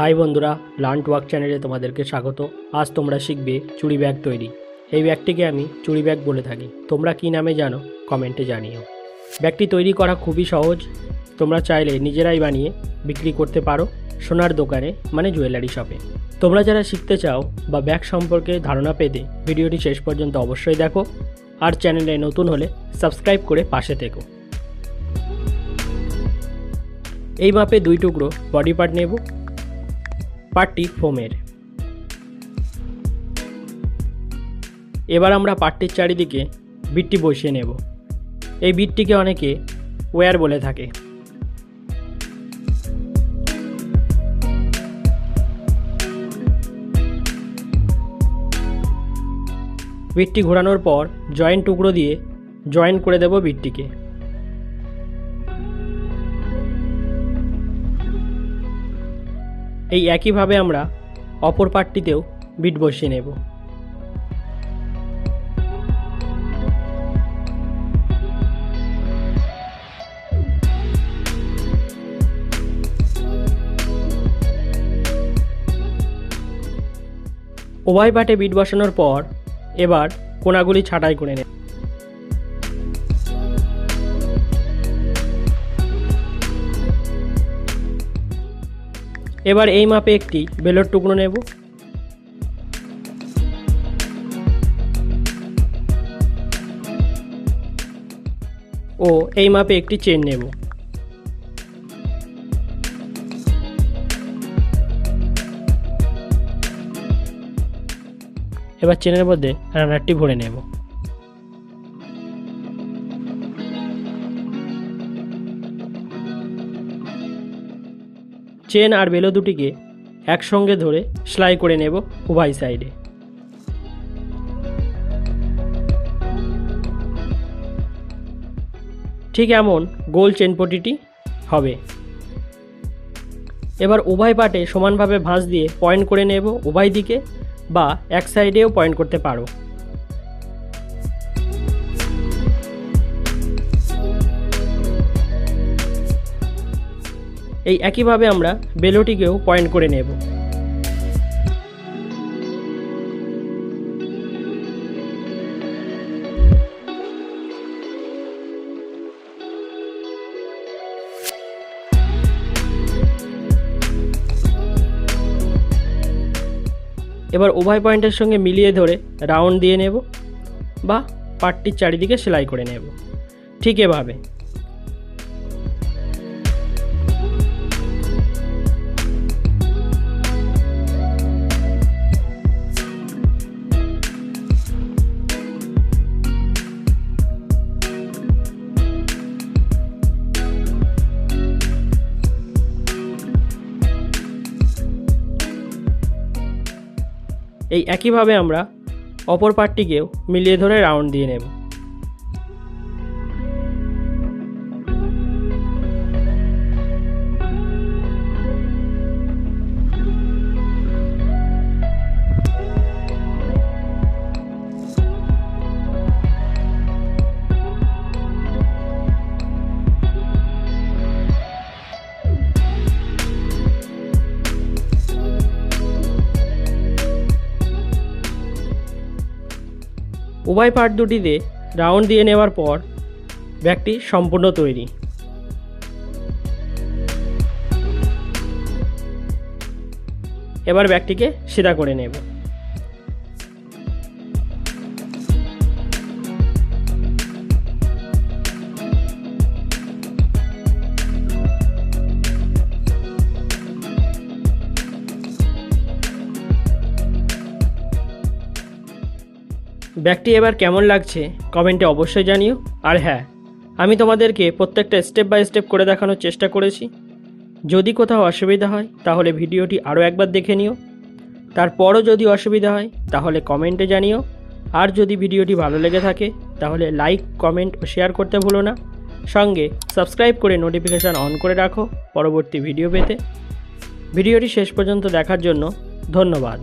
High বন্ধুরা learnt work চ্যানেলে তোমাদেরকে স্বাগত। আজ তোমরা শিখবে চুড়ি ব্যাগ তৈরি। এই ব্যাগটিকে আমি চুড়ি ব্যাগ বলে থাকি। তোমরা কী নামে জানো? কমেন্টে জানিও। ব্যাগটি তৈরি করা খুবই সহজ। তোমরা চাইলে নিজেরাই বানিয়ে বিক্রি করতে পারো সোনার দোকানে মানে জুয়েলারি শপে তোমরা যারা শিখতে চাও বা ব্যাগ সম্পর্কে ধারণা পেতে ভিডিওটি শেষ পর্যন্ত অবশ্যই দেখো আর চ্যানেলে নতুন হলে সাবস্ক্রাইব করে পাশে থেকো। এই মাপে দুই টুকরো বডি পার্ট নেব। পার্টটি ফোমের। এবার আমরা পার্টটির চারিদিকে বিটটি বসিয়ে নেব। এই বিটটিকে অনেকে ওয়্যার বলে থাকে। বিটটি ঘোরানোর পর জয়েন্ট টুকরো দিয়ে জয়েন করে দেব বিটটিকে। এই একইভাবে আমরা অপর পার্টটিতেও বিট বসিয়ে নেব। উভয় পাটে বিট বসানোর পর এবার কোনাগুলি ছাঁটাই করে নেব। এবার এই মাপে একটি বেলর টুকরো নেব। ও এই মাপে একটি চেন নেব। এবার চেনের মধ্যে রানারটি ভরে নেব। চেন আর বেলো দুটিকে একসঙ্গে ধরে সেলাই করে নেব উভয় সাইডে। ঠিক এমন গোল চেন পটিটি হবে। এবার উভয় পাটে সমানভাবে ভাঁজ দিয়ে পয়েন্ট করে নেব উভয় দিকে বা এক সাইডেও পয়েন্ট করতে পারো। এই একইভাবে আমরা বেলোটিকেও পয়েন্ট করে নেব। এবার উভয় পয়েন্টের সঙ্গে মিলিয়ে ধরে রাউন্ড দিয়ে নেব বা পাটটির চারিদিকে সেলাই করে নেব। ঠিক এভাবে। এই একইভাবে আমরা অপর পার্টটিকেও মিলিয়ে ধরে রাউন্ড দিয়ে নেব। উভয় পার্ট দুটিতে রাউন্ড দিয়ে নেওয়ার পর ব্যাগটি সম্পূর্ণ তৈরি। এবার ব্যাগটিকে সিধা করে নেব। ব্যাগটি এবার কেমন লাগছে কমেন্টে অবশ্যই জানিও। আর হ্যাঁ আমি তোমাদেরকে প্রত্যেকটা স্টেপ বাই স্টেপ করে দেখানোর চেষ্টা করেছি। যদি কোথাও অসুবিধা হয়, তাহলে ভিডিওটি আরও একবার দেখে নিও। তারপরও যদি অসুবিধা হয়, তাহলে কমেন্টে জানিও। আর যদি ভিডিওটি ভালো লেগে থাকে, তাহলে লাইক, কমেন্ট ও শেয়ার করতে ভুলো না। সঙ্গে সাবস্ক্রাইব করে নোটিফিকেশান অন করে রাখো পরবর্তী ভিডিও পেতে। ভিডিওটি শেষ পর্যন্ত দেখার জন্য ধন্যবাদ।